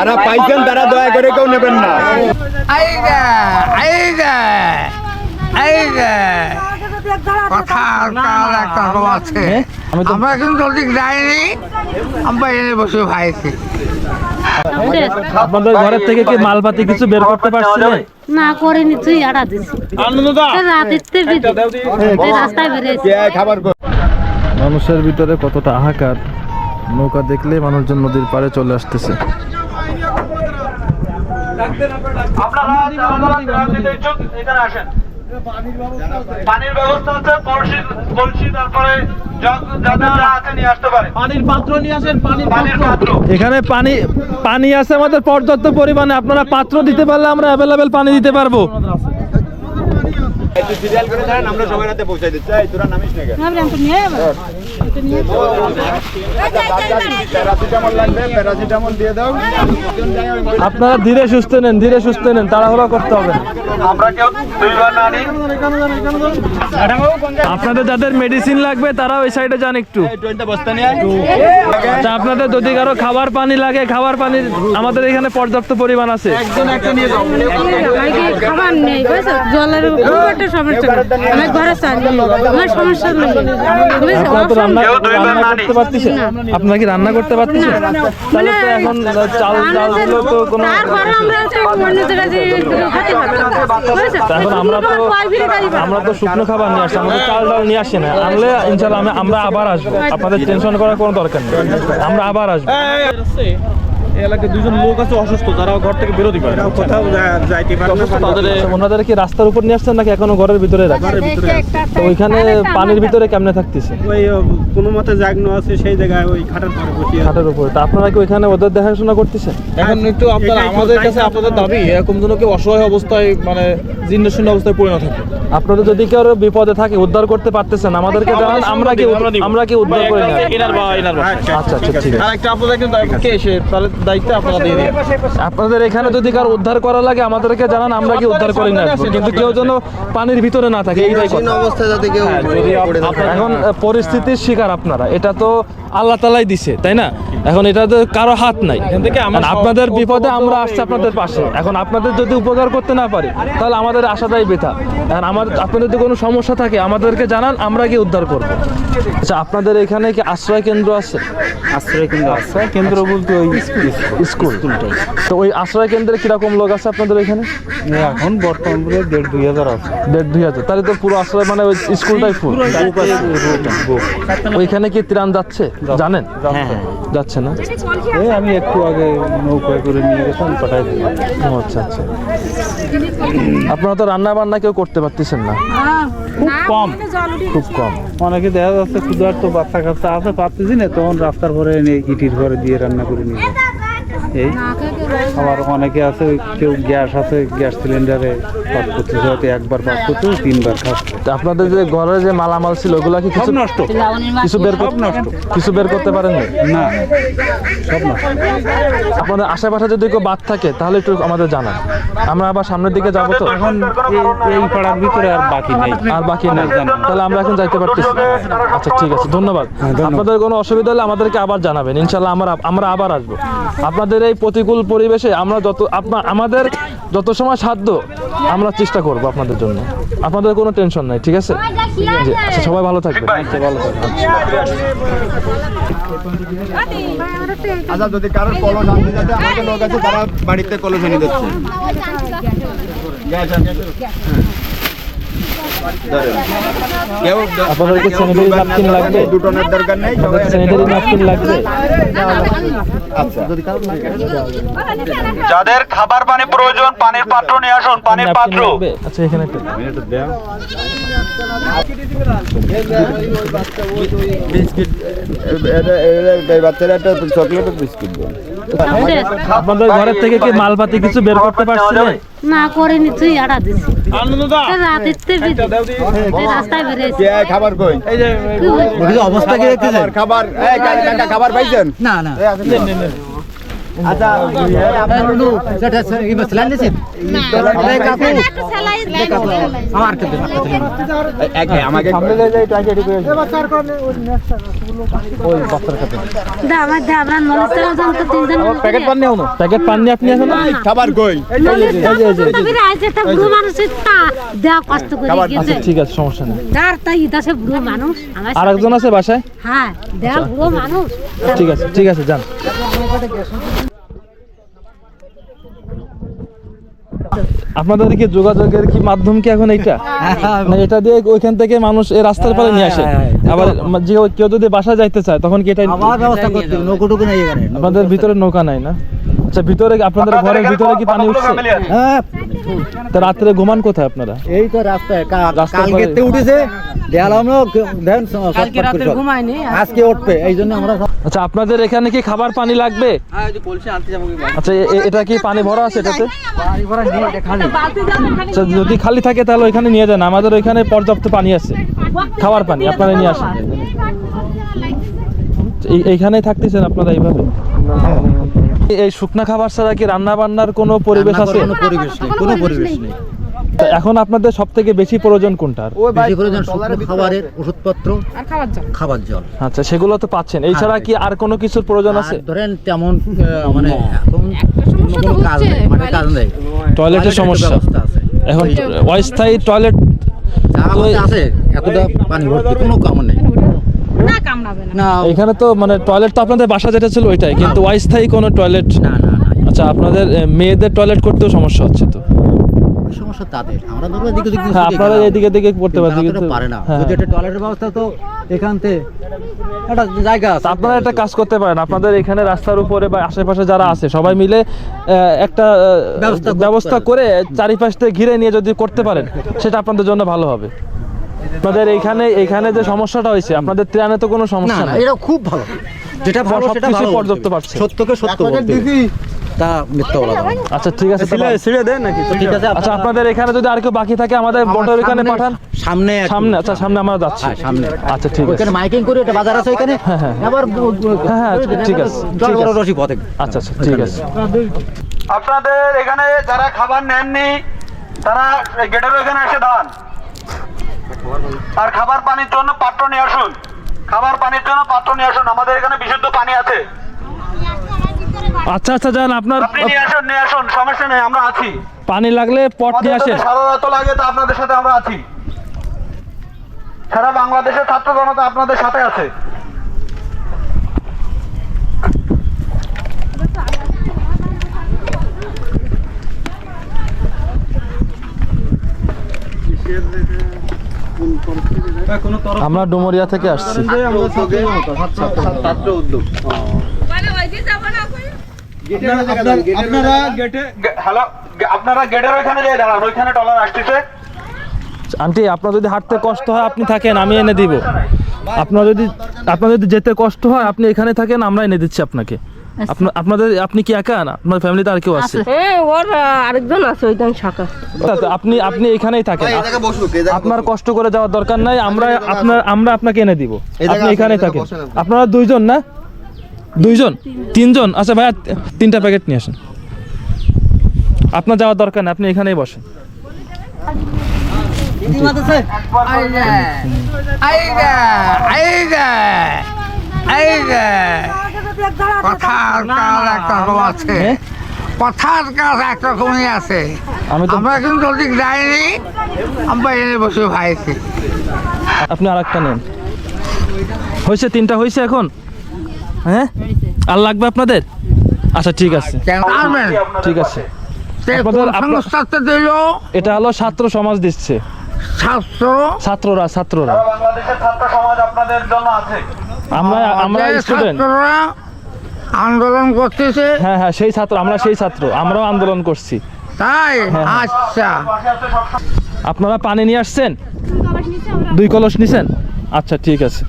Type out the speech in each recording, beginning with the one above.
যারা পাইছেন তারা দয়া করে কেউ নেবেন না। আমরা কিন্তু যাইনি। আমরা এনে বসে ভাইছি। আপনাদের ঘরের থেকে কি মালপাতি কিছু বের করতে পারছিলেন না করিনি তুই আড়া দিছি। খাবার মানুষের ভিতরে কতটা হাহাকার নৌকা দেখলে মানুষজন নদীর পাড়ে চলে আসতেছে। পানির ব্যবস্থা আছে কলসি কলসি তারপরে জগ যাদের যা আছে নিয়ে আসতে পারে। পানির পাত্র নিয়ে আসেন পানির পাত্র। এখানে পানি পানি আছে আমাদের পর্যাপ্ত পরিমাণে। আপনারা পাত্র দিতে পারলে আমরা অ্যাভেলেবেল পানি দিতে পারব। একটু সিরিয়াল করে দেন আমরা সবাই রাতে পৌঁছাই দিচ্ছি। এই তোরা নামিস না কেন? প্যারাসিটামল লাগবে প্যারাসিটামল আপনারা ধীরে সুস্থ নেন ধীরে সুস্থ নেন তাড়াহুড়া করতে হবে। আপনাদের যাদের মেডিসিন লাগবে তারা ওই সাইডে যান একটু। আচ্ছা, আপনাদের যদি কারও খাবার পানি লাগে খাবার পানি আমাদের এখানে পর্যাপ্ত পরিমাণ আছে। খাবার নেই বুঝছ? জলের একটা সমস্যা আমার ঘরে আমার সমস্যা নেই আপনারা কি রান্না করতে পারতেছেন তাহলে তো এখন চাল চালগুলো তো কোনো আমরা এখন আমরা তো আমরা তো শুকনো খাবার নিয়ে আসছি আমাদের চাল ডাল নিয়ে আসি না আনলে ইনশাল্লাহ আমরা আবার আসব আপনাদের টেনশন করার কোনো দরকার নেই আমরা আবার আসব এলাকায় দুজন লোক আছে অসুস্থ যারা ঘর থেকে বেরোতে পারে কোথাও যাইতে পারে তাদের ওনাদের কি রাস্তার উপর নিয়ে আসছেন নাকি এখনও ঘরের ভিতরে রাখছেন? তো ওইখানে পানির ভিতরে কেমনে থাকতেছে? ওই কোনো মতে জাগনো আছে সেই জায়গায় ওই খাটের পরে বসিয়ে খাটের উপরে। তা আপনারা কি ওইখানে ওদের দেখাশোনা করতেছেন? এখন একটু আপনারা আমাদের কাছে আপনাদের দাবি এরকম যেন কেউ অসহায় অবস্থায় মানে জীর্ণ অবস্থায় পড়ে না থাকে। আপনাদের যদি কেউ বিপদে থাকে উদ্ধার করতে পারতেছেন আমাদেরকে জানান আমরা কি আমরা কি উদ্ধার করে নেব এনার বা আচ্ছা আচ্ছা ঠিক আছে। আর একটা আপনাদের কিন্তু কে এসে তার দায়িত্ব আপনারা দিয়ে দিন। আপনাদের এখানে যদি কার উদ্ধার করা লাগে আমাদেরকে জানান আমরা কি উদ্ধার করি না কিন্তু কেউ যেন পানির ভিতরে না থাকে এইটাই হ্যাঁ, এখন পরিস্থিতির শিকার আপনারা। এটা তো আল্লাহ তালাই দিছে তাই না? এখন এটা তো কারও হাত নাই। এখন আপনাদের বিপদে আমরা আসছি আপনাদের পাশে। এখন আপনাদের যদি উপকার করতে না পারি তাহলে আমাদের আশাটাই বেথা। এখন আমাদের আপনাদের যদি কোনো সমস্যা থাকে আমাদেরকে জানান আমরা কি উদ্ধার করব। আচ্ছা আপনাদের এখানে কি আশ্রয় কেন্দ্র আছে? আশ্রয় কেন্দ্র আশ্রয় কেন্দ্র বলতে ওই স্কুল। তো ওই আশ্রয় কেন্দ্রে কীরকম লোক আছে আপনাদের এখানে? এখন বর্তমান দেড় দুই হাজার আছে। দেড় দুই হাজার। তাহলে তো পুরো আশ্রয় মানে ওই স্কুলটাই ফুল ওইখানে কি ত্রাণ যাচ্ছে? জানেন? যাচ্ছে। না। এই আমি একটু আগে নৌকায় করে নিয়ে গেছিলাম পাঠাই দিলাম। ও আচ্ছা আচ্ছা। আপনারা তো রান্না বান্না কেউ করতে পারতেছেন না। খুব কম। খুব কম। অনেকে দেখা যাচ্ছে ক্ষুধার্ত বাচ্চা কাচ্চা আছে পারতেছি না তখন রাস্তার পরে এনে ইটির ঘরে দিয়ে রান্না করে নিয়ে। এই আবার অনেকে আছে কেউ গ্যাস আছে গ্যাস সিলিন্ডারে পাস করতেছে হয়তো একবার পাস করতে তিনবার খাচ্ছে। আপনাদের যে ঘরে যে মালামাল ছিল ওগুলো কি কিছু নষ্ট। কিছু বের করতে নষ্ট। কিছু বের করতে পারেন না। সব নষ্ট। আপনাদের আশেপাশে যদি কেউ বাদ থাকে তাহলে একটু আমাদের জানান। আমরা আবার সামনের দিকে যাব তো? এখন এই- এই পাড়ার ভিতরে আর বাকি নেই। আর বাকি নেই। তাহলে আমরা এখন যাইতে পারতেছি আচ্ছা ঠিক আছে। ধন্যবাদ। আপনাদের কোনো অসুবিধা হলে আমাদেরকে আবার জানাবেন। ইনশাল্লাহ আমরা আমরা আবার আসব। আপনাদের এই প্রতিকূল পরিবেশে আমরা যত আপনার আমাদের যত সময় সাধ্য আমরা চেষ্টা করব আপনাদের জন্য। আপনাদের কোনো টেনশন নাই ঠিক আছে? জি, আচ্ছা সবাই ভালো থাকবেন। আচ্ছা ভালো আচ্ছা যদি কারোর কলস আনতে যাতে আমাদের লোক আছে তারা বাড়িতে কলস এনে দিচ্ছে। কেউ আপনাদের কি sanitary লাগবে? দুটনের দরকার নেই আপনাদের স্যানিটারি ন্যাপকিন লাগবে আচ্ছা যাদের খাবার পানি প্রয়োজন পানির পাত্র নিয়ে আসুন পানির পাত্র। আচ্ছা এখানে একটা। বিস্কিট বাচ্চারা একটা চকলেটের বিস্কিট দেন আপনাদের ঘরের থেকে কি মালপাতি কিছু বের করতে পারছিলেন না করিনি তুই আড়া দিছি রাতের এই রাস্তায় বেরিয়েছি কে খাবার কই? কি হয়েছে? অবস্থা কি দেখতেছেন খাবার খাবার পাইছেন? না না। আচ্ছা আমাকে দা আমার দা আমরা নলেজ চালা জান তো তিনজন। প্যাকেট পান নিও না প্যাকেট পান নি আপনি এখন খাবার কই? নলেজ চালা জান তো বিরা আজ একটা বুড়ো মানুষের তা দেয়া কষ্ট করে আচ্ছা গেছে। ঠিক আছে সমস্যা নেই। আর একজন বাসায়? হ্যাঁ মানুষ। ঠিক আছে ঠিক আছে যান। আপনাদের কি যোগাযোগের কি মাধ্যম কি এখন এইটা? না এটা দিয়ে ওইখান থেকে মানুষ এই রাস্তার পারে নিয়ে আসে। আবার যে কেউ যদি বাসা যাইতে চায় তখন কি এটা ব্যবস্থা করতে নৌকোটুকু নেই এখানে আপনাদের ভিতরে নৌকা নাই না? আচ্ছা ভিতরে আপনাদের আপনাদের ঘরের এখানে ভিতরে কি পানি উঠছে? হ্যাঁ। তা রাত্রে ঘুমান কোথায় আপনারা? এই তো রাস্তায় কালকে তে উঠেছে। আজকে উঠবে এই জন্য আমরা আচ্ছা আপনাদের এখানে কি খাবার পানি লাগবে? আচ্ছা এ- এ- এটা কি পানি ভরা আছে এটাতে? আচ্ছা যদি খালি থাকে তাহলে ওইখানে নিয়ে যান আমাদের ওইখানে পর্যাপ্ত পানি আছে। খাবার পানি আপনারা নিয়ে আসেন। এই- এইখানেই থাকতেছেন আপনারা এইভাবে? এই- এই শুকনা খাবার ছাড়া কি রান্না বান্নার কোনো পরিবেশ আছে? কোনো পরিবেশ নেই কোনো পরিবেশ নেই। এখন আপনাদের সব থেকে বেশি প্রয়োজন কোনটার? বেশি প্রয়োজন শুকনো খাবারের ওষুধপত্র আর খাবার জল। আচ্ছা সেগুলো তো পাচ্ছেন। এছাড়া কি আর কোনো কিছুর প্রয়োজন আছে? ধরেন তেমন মানে এখন অন্য কোনো কাজ নেই মানে কাজ নেই। টয়লেটের সমস্যা। আছে। এখন অস্থায়ী টয়লেট আছে এতটা পানি ভর্তি কোনো কাম নেই। না কামড়াবে না। না। এখানে তো মানে টয়লেট তো আপনাদের বাসা যেটা ছিল ওইটাই কিন্তু অস্থায়ী কোনো টয়লেট না না আচ্ছা আপনাদের মেয়েদের টয়লেট করতেও সমস্যা হচ্ছে তো? ওই সমস্যা তাদের? আমরা ধরো এদিকে ওদিকে হ্যাঁ আপনারা এদিকে করতে পারে না। হ্যাঁ। যদি একটা টয়লেটের ব্যবস্থা তো এখান একটা জায়গা আছে। আপনারা একটা কাজ করতে পারেন আপনাদের এখানে রাস্তার উপরে বা আশেপাশে যারা আছে সবাই মিলে একটা ব্যবস্থা ব্যবস্থা করে চারিপাশ থেকে ঘিরে নিয়ে যদি করতে পারেন সেটা আপনাদের জন্য ভালো হবে। আপনাদের এইখানে এইখানে যে সমস্যাটা হয়েছে আপনাদের ত্রাণে তো কোনো সমস্যা না নাই। এটা খুব ভালো। যেটা ভালো সেটা ভালো পর্যাপ্ত পাচ্ছে। সত্যকে সত্য বলতে। তা মিথ্যা বলা যাবে না। আচ্ছা ঠিক আছে ছিঁড়ে দেন নাকি? তো ঠিক আছে আচ্ছা আপনাদের এখানে যদি আর কেউ বাকি থাকে আমাদের মোটর এখানে পাঠান। সামনে সামনে আচ্ছা সামনে আমরা যাচ্ছি। হ্যাঁ, সামনে। আচ্ছা ঠিক আছে। ওইখানে মাইকিং করে একটা বাজার আছে ওইখানে। হ্যাঁ। আবার বু- হ্যাঁ, হ্যাঁ, ঠিক আছে, জল ঠিক বড় আছে। রসি পথে আচ্ছা আচ্ছা ঠিক আছে। আপনাদের এখানে যারা খাবার নেননি তারা গেটের ওখানে এসে দাঁড়ান। আর খাবার পানির জন্য পাত্র নিয়ে আসুন। খাবার পানির জন্য পাত্র নিয়ে আসুন আমাদের এখানে বিশুদ্ধ পানি আছে। আচ্ছা আচ্ছা যান আপনার আপনি নিয়ে আসুন নিয়ে আসুন সমস্যা নেই আমরা আছি। পানি লাগলে পট নিয়ে আসেন। সারা রাত লাগে তো আপনাদের সাথে আমরা আছি। সারা বাংলাদেশের ছাত্র জনতা আপনাদের সাথে আছে। আমরা ডুমুরিয়া থেকে আসছি। আন্টি আপনার যদি হাঁটতে কষ্ট হয় আপনি থাকেন আমি এনে দিব। আপনার যদি আপনার যদি যেতে কষ্ট হয় আপনি এখানে থাকেন আমরা এনে দিচ্ছি আপনাকে। আপনাদের আপনি কি একা? না আপনার ফ্যামিলিতে আর কেউ আছে? হ্যাঁ ওর আরেকজন আছে ওইখানে শাখা আচ্ছা, আপনি আপনি এখানেই থাকেন। আপনার কষ্ট করে যাওয়ার দরকার নাই আমরা আপনার আমরা আপনাকে এনে দিব। আপনি এখানেই থাকেন। আপনারা দুইজন না? দুইজন? তিনজন? আচ্ছা ভাইয়া তিনটা প্যাকেট নিয়ে আসেন। আপনার যাওয়ার দরকার নেই আপনি এখানেই বসেন। আইগা আইগা আইগা কথার কাজ একরকম আছে। হ্যাঁ? কথার কাজ একরকমই আছে। আমি তো আমরা কিন্তু ওদিক যাইনি। আমরা এনে বসে ভাইছি। আপনি আর একটা নেন। হয়েছে তিনটা হয়েছে এখন? হ্যাঁ? আর লাগবে আপনাদের? আচ্ছা ঠিক আছে। ঠিক আছে। এটা হলো ছাত্র সমাজ দিচ্ছে। ছাত্র? ছাত্ররা ছাত্ররা। বাংলাদেশের ছাত্র সমাজ আপনাদের জন্য আছে। আমরা আমরা স্টুডেন্ট ছাত্ররা আন্দোলন করতেছে? হ্যাঁ হ্যাঁ সেই ছাত্র আমরা সেই ছাত্র আমরাও আন্দোলন করছি। তাই? হ্যাঁ। আচ্ছা। আছে সব আপনারা পানি নিয়ে আসছেন? দুই কলস নিছেন? আচ্ছা ঠিক আছে।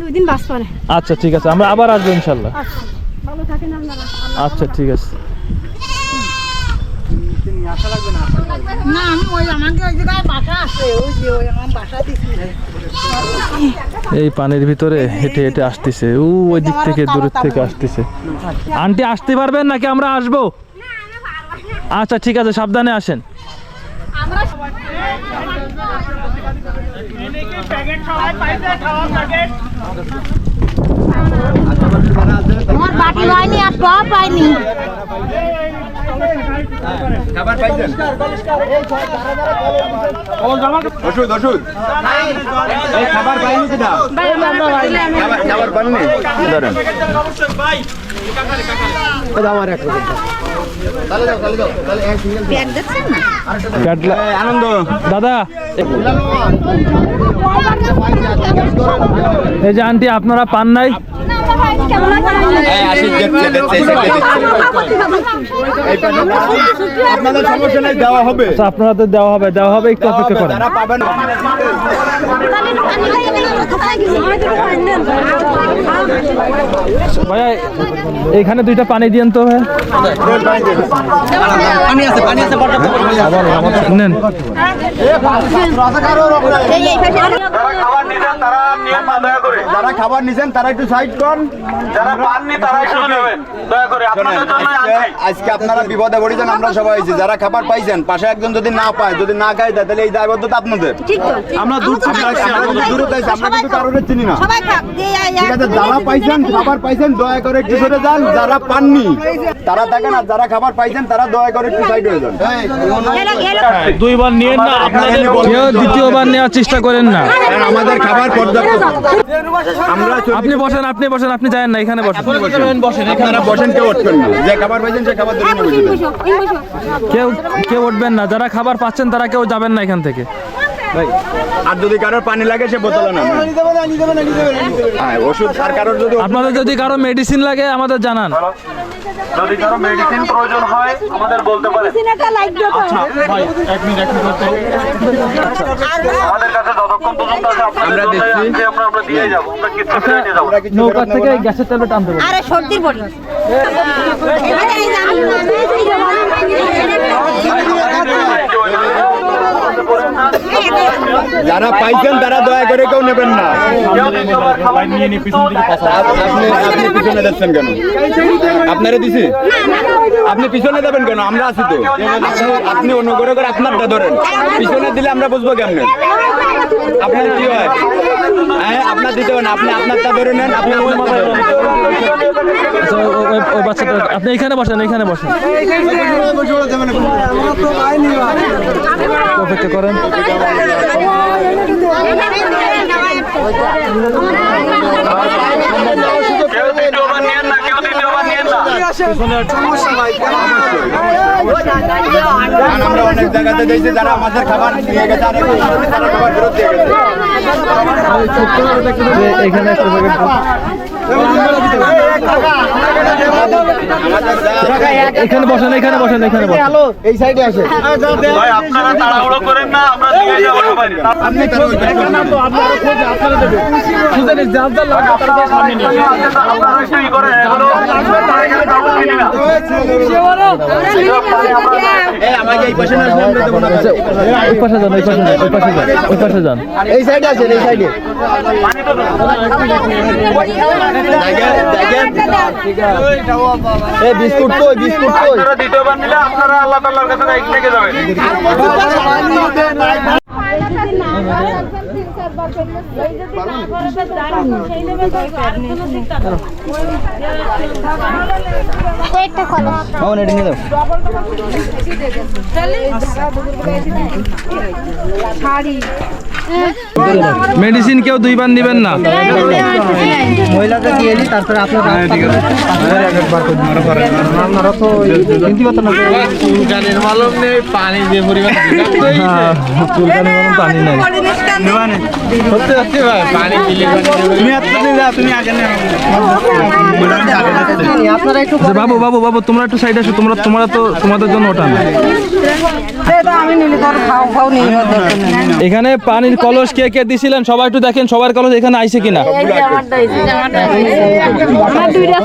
দুই দিন বাস পরে আচ্ছা ঠিক আছে আমরা আবার আসব ইনশাল্লাহ। আচ্ছা ঠিক আপনারা আচ্ছা ঠিক আছে না আমি ওই আমাকে ওই জায়গায় বাসা আছে ওই যে ওই আমার বাসা দিছি এই পানির ভিতরে হেঁটে হেঁটে আসতেছে ও ওই দিক থেকে দূরের থেকে আসতেছে আন্টি আসতে পারবেন নাকি আমরা আসব আচ্ছা ঠিক আছে সাবধানে আসেন আমার বাটি হয়নি আর টপ পাইনি খাবার পাইছেন ওষুধ ওষুধ। এই খাবার পাইনি কিনা খাবার খাবার পাননি ধরেন। আনন্দ। দাদা এই যে আন্টি আপনারা পান নাই? আপনাদের সমস্যা নেই দেওয়া হবে আচ্ছা আপনাদের দেওয়া হবে দেওয়া হবে একটু অপেক্ষা করেন। পাবেন ভাইয়া এখানে দুইটা পানি দিয়েন তো নেন। যারা খাবার নিছেন তারা নিয়ম না দয়া করে। যারা খাবার নিছেন তারা একটু সাইড কর। যারা পাননি তারাই শুনে নেবেন দয়া করে আপনাদের জন্য আজকে- আজকে আপনারা বিপদে পড়েছেন আমরা সবাই আছি। যারা খাবার পাইছেন পাশে একজন যদি না পায় যদি না খায় তাহলে এই দায়বদ্ধতা আপনাদের। আমরা দূর আমরা দূরে যাইছি আমরা কিন্তু কারোর চিনি না। ঠিক আছে যারা পাইছেন খাবার পাইছেন দয়া করে একটু যান। যারা পাননি তারা দেখেন আর যারা খাবার পাইছেন তারা দয়া করে একটু সাইড হয়ে যান দুইবার নিয়েন না আপনাদের কেউ দ্বিতীয়বার নেওয়ার চেষ্টা করেন না কারণ আমাদের খাবার পর্যাপ্ত আমরা আপনি বসেন আপনি বসেন আপনি যায়েন না এখানে বসেন আপনারা বসেন কেউ উঠবেন না যে খাবার পাইছেন সে খাবার ধরে বসে কেউ কেউ উঠবেন না যারা খাবার পাচ্ছেন তারা কেউ যাবেন না এখান থেকে আর যদি কারোর পানি লাগে সে বোতলে না হ্যাঁ ওষুধ আর কারোর যদি আপনাদের যদি কারও মেডিসিন লাগে আমাদের জানান যদি কারও মেডিসিন প্রয়োজন হয় আমাদের বলতে পারেন আমাদের কাছে যতক্ষণ পর্যন্ত আছে আপনাদের আমরা জন্য। আমরা আমরা দিয়ে যাব। আমরা কিছু নিয়ে যাব নৌকা থেকে গ্যাসের ট্যাবলেট আনতে আরে সর্দির বড়ি যারা পাইছেন তারা দয়া করে কেউ নেবেন না। আপনি আপনি পিছনে যাচ্ছেন কেন? আপনারা দিছি? আপনি পিছনে যাবেন কেন? আমরা আছি তো। আপনি- আপনি অনুগ্রহ করে আপনারটা ধরেন। পিছনে দিলে আমরা বুঝব কেমনে? আপনার কি হয়? হ্যাঁ আপনার দিতে হবে না আপনি আপনারটা ধরে নেন আপনি ওই- বাচ্চাটা আপনি এখানে বসেন এখানে বসেন। অপেক্ষা করেন। আমরা অনেক জায়গাতে দেখছি যারা আমাদের খাবার নিয়ে গেছে খাবার ফেরত দিয়ে গেছে। যে এখানে প্যাকেট এখানে বসেন এখানে বসেন। এখানে বসেন ভাই আপনারা তাড়াহুড়ো করেন না আমরা দিয়ে যাব সবাই। আপনি তারা ওই পাশে বসেন। আপনারা একটু ই করেন? এগুলো তারা এখানে কাগজ কিনি না এই আমাকে এই পাশে না আসলে আমরা দেবো না। ওই পাশে যান ওই পাশে যান ওই পাশে যান ওই পাশে যান এই সাইডে আছেন এই সাইডে। পানি তো দেন। এই বিস্কুট কই বিস্কুট কই? আপনারা দ্বিতীয়বার নিলে আপনারা আল্লাহ তাআলার কাছে এক থেকে যাবেন। মেডিসিন কেউ দুইবার নেবেন না। মহিলাকে দিয়ে দিই তারপরে আপনার আপনারা তো হিন্দি কথা না হ্যাঁ, চুলকানি মতন পানি নাই। আপনারা একটু আচ্ছা, বাবু বাবু বাবু তোমরা একটু সাইড আসো তোমরা তোমরা তো তোমাদের জন্য ওটা না। এখানে পানির কলস কে কে দিছিলেন? সবাই একটু দেখেন সবার কলস এখানে আইছে কিনা। আমার দুইটা